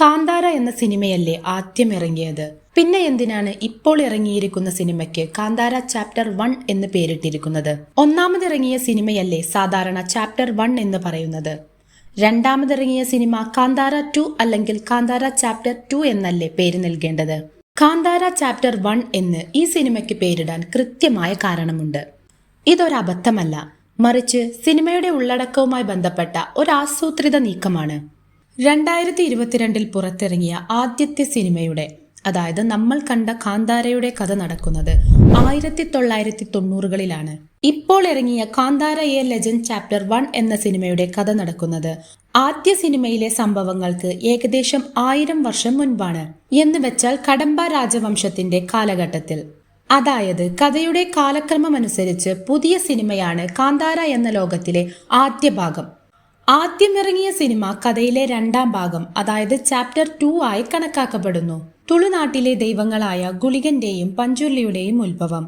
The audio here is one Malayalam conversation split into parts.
കാന്താര എന്ന സിനിമയല്ലേ ആദ്യം ഇറങ്ങിയത്? പിന്നെ എന്തിനാണ് ഇപ്പോൾ ഇറങ്ങിയിരിക്കുന്ന സിനിമയ്ക്ക് കാന്താര ചാപ്റ്റർ വൺ എന്ന് പേരിട്ടിരിക്കുന്നത്? ഒന്നാമതിറങ്ങിയ സിനിമയല്ലേ സാധാരണ ചാപ്റ്റർ വൺ എന്ന് പറയുന്നത്? രണ്ടാമതിറങ്ങിയ സിനിമ കാന്താര ടു അല്ലെങ്കിൽ കാന്താര ചാപ്റ്റർ ടു എന്നല്ലേ പേര് നൽകേണ്ടത്? കാന്താര ചാപ്റ്റർ വൺ എന്ന് ഈ സിനിമയ്ക്ക് പേരിടാൻ കൃത്യമായ കാരണമുണ്ട്. ഇതൊരു അബദ്ധമല്ല. മറിച്ച് സിനിമയുടെ ഉള്ളടക്കവുമായി ബന്ധപ്പെട്ട ഒരു ആസൂത്രിത നീക്കമാണ്. രണ്ടായിരത്തി ഇരുപത്തിരണ്ടിൽ പുറത്തിറങ്ങിയ ആദ്യത്തെ സിനിമയുടെ അതായത് നമ്മൾ കണ്ട കാന്താരയുടെ കഥ നടക്കുന്നത് ആയിരത്തി തൊള്ളായിരത്തി തൊണ്ണൂറുകളിലാണ് ഇപ്പോൾ ഇറങ്ങിയ Kantara A legend chapter one എന്ന സിനിമയുടെ കഥ നടക്കുന്നത് ആദ്യ സിനിമയിലെ സംഭവങ്ങൾക്ക് ഏകദേശം ആയിരം വർഷം മുൻപാണ് എന്ന് വെച്ചാൽ കടമ്പ രാജവംശത്തിന്റെ കാലഘട്ടത്തിൽ. അതായത് കഥയുടെ കാലക്രമമനുസരിച്ച് പുതിയ സിനിമയാണ് കാന്താര എന്ന ലോകത്തിലെ ആദ്യ ഭാഗം. ആദ്യം ഇറങ്ങിയ സിനിമ കഥയിലെ രണ്ടാം ഭാഗം അതായത് ചാപ്റ്റർ ടു ആയി കണക്കാക്കപ്പെടുന്നു. തുളുനാട്ടിലെ ദൈവങ്ങളായ ഗുളികന്റെയും പഞ്ചുരുളിയുടെയും ഉത്ഭവം.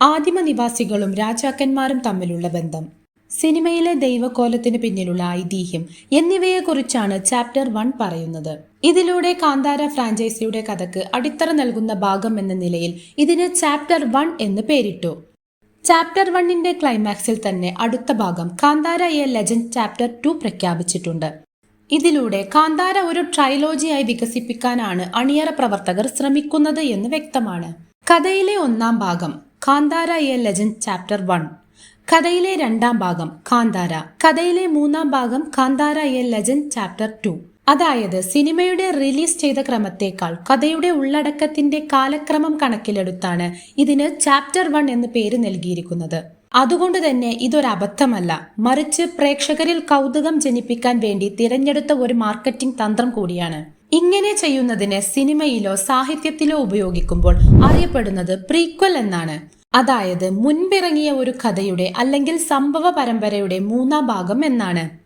ആദിമ നിവാസികളും രാജാക്കന്മാരും തമ്മിലുള്ള ബന്ധം. സിനിമയിലെ ദൈവകോലത്തിന് പിന്നിലുള്ള ഐതിഹ്യം എന്നിവയെക്കുറിച്ചാണ് ചാപ്റ്റർ വൺ പറയുന്നത്. ഇതിലൂടെ കാന്താര ഫ്രാഞ്ചൈസിയുടെ കഥക്ക് അടിത്തറ നൽകുന്ന ഭാഗം എന്ന നിലയിൽ ഇതിന് ചാപ്റ്റർ വൺ എന്ന് പേരിട്ടു. ചാപ്റ്റർ വണ്ണിന്റെ ക്ലൈമാക്സിൽ തന്നെ അടുത്ത ഭാഗം Kantara A legend chapter two പ്രഖ്യാപിച്ചിട്ടുണ്ട്. ഇതിലൂടെ കാന്താര ഒരു ട്രൈലോജിയായി വികസിപ്പിക്കാനാണ് അണിയറ പ്രവർത്തകർ ശ്രമിക്കുന്നത് എന്ന് വ്യക്തമാണ്. കഥയിലെ ഒന്നാം ഭാഗം Kantara A legend chapter one കഥയിലെ രണ്ടാം ഭാഗം കാന്താര. കഥയിലെ മൂന്നാം ഭാഗം Kantara A legend chapter two അതായത് സിനിമയുടെ റിലീസ് ചെയ്ത ക്രമത്തേക്കാൾ കഥയുടെ ഉള്ളടക്കത്തിന്റെ കാലക്രമം കണക്കിലെടുത്താണ് ഇതിന് ചാപ്റ്റർ വൺ എന്ന് പേര് നൽകിയിരിക്കുന്നത്. അതുകൊണ്ട് തന്നെ ഇതൊരു അബദ്ധമല്ല. മറിച്ച് പ്രേക്ഷകരിൽ കൗതുകം ജനിപ്പിക്കാൻ വേണ്ടി തിരഞ്ഞെടുത്ത ഒരു മാർക്കറ്റിംഗ് തന്ത്രം കൂടിയാണ്. ഇങ്ങനെ ചെയ്യുന്നതിന് സിനിമയിലോ സാഹിത്യത്തിലോ ഉപയോഗിക്കുമ്പോൾ അറിയപ്പെടുന്നത് പ്രീക്വൽ എന്നാണ്. അതായത് മുൻപിറങ്ങിയ ഒരു കഥയുടെ അല്ലെങ്കിൽ സംഭവ പരമ്പരയുടെ മൂന്നാം ഭാഗം എന്നാണ്.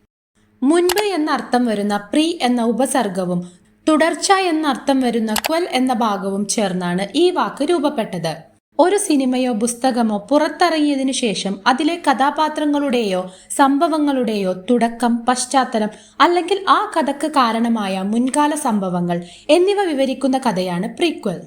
മുൻപ് എന്നർത്ഥം വരുന്ന പ്രീ എന്ന ഉപസർഗവും തുടർച്ച എന്നർത്ഥം വരുന്ന ക്വൽ എന്ന ഭാഗവും ചേർന്നാണ് ഈ വാക്ക് രൂപപ്പെട്ടത്. ഒരു സിനിമയോ പുസ്തകമോ പുറത്തിറങ്ങിയതിനു ശേഷം അതിലെ കഥാപാത്രങ്ങളുടെയോ സംഭവങ്ങളുടെയോ തുടക്കം പശ്ചാത്തലം അല്ലെങ്കിൽ ആ കഥക്ക് കാരണമായ മുൻകാല സംഭവങ്ങൾ എന്നിവ വിവരിക്കുന്ന കഥയാണ് പ്രീക്വൽ.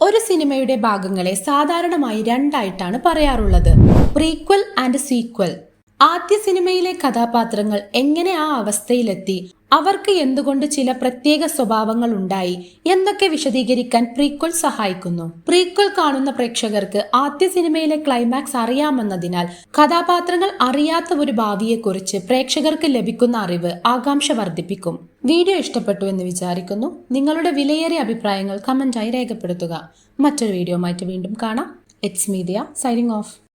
ഒരു സിനിമയുടെ ഭാഗങ്ങളെ സാധാരണമായി രണ്ടായിട്ടാണ് പറയാറുള്ളത്. Prequel and sequel. ആദ്യ സിനിമയിലെ കഥാപാത്രങ്ങൾ എങ്ങനെ ആ അവസ്ഥയിലെത്തി? അവർക്ക് എന്തുകൊണ്ട് ചില പ്രത്യേക സ്വഭാവങ്ങൾ ഉണ്ടായി? എന്നൊക്കെ വിശദീകരിക്കാൻ പ്രീക്വൽ സഹായിക്കുന്നു? പ്രീക്വൽ കാണുന്ന പ്രേക്ഷകർക്ക് ആദ്യ സിനിമയിലെ ക്ലൈമാക്സ് അറിയാമെന്നതിനാൽ കഥാപാത്രങ്ങൾ അറിയാത്ത ഒരു ഭാവിയെക്കുറിച്ച് പ്രേക്ഷകർക്ക് ലഭിക്കുന്ന അറിവ് ആകാംക്ഷ വർദ്ധിപ്പിക്കും. വീഡിയോ ഇഷ്ടപ്പെട്ടു എന്ന് വിചാരിക്കുന്നു. നിങ്ങളുടെ വിലയേറിയ അഭിപ്രായങ്ങൾ കമന്റായി രേഖപ്പെടുത്തുക. മറ്റൊരു വീഡിയോ വീണ്ടും കാണാം. It's media signing off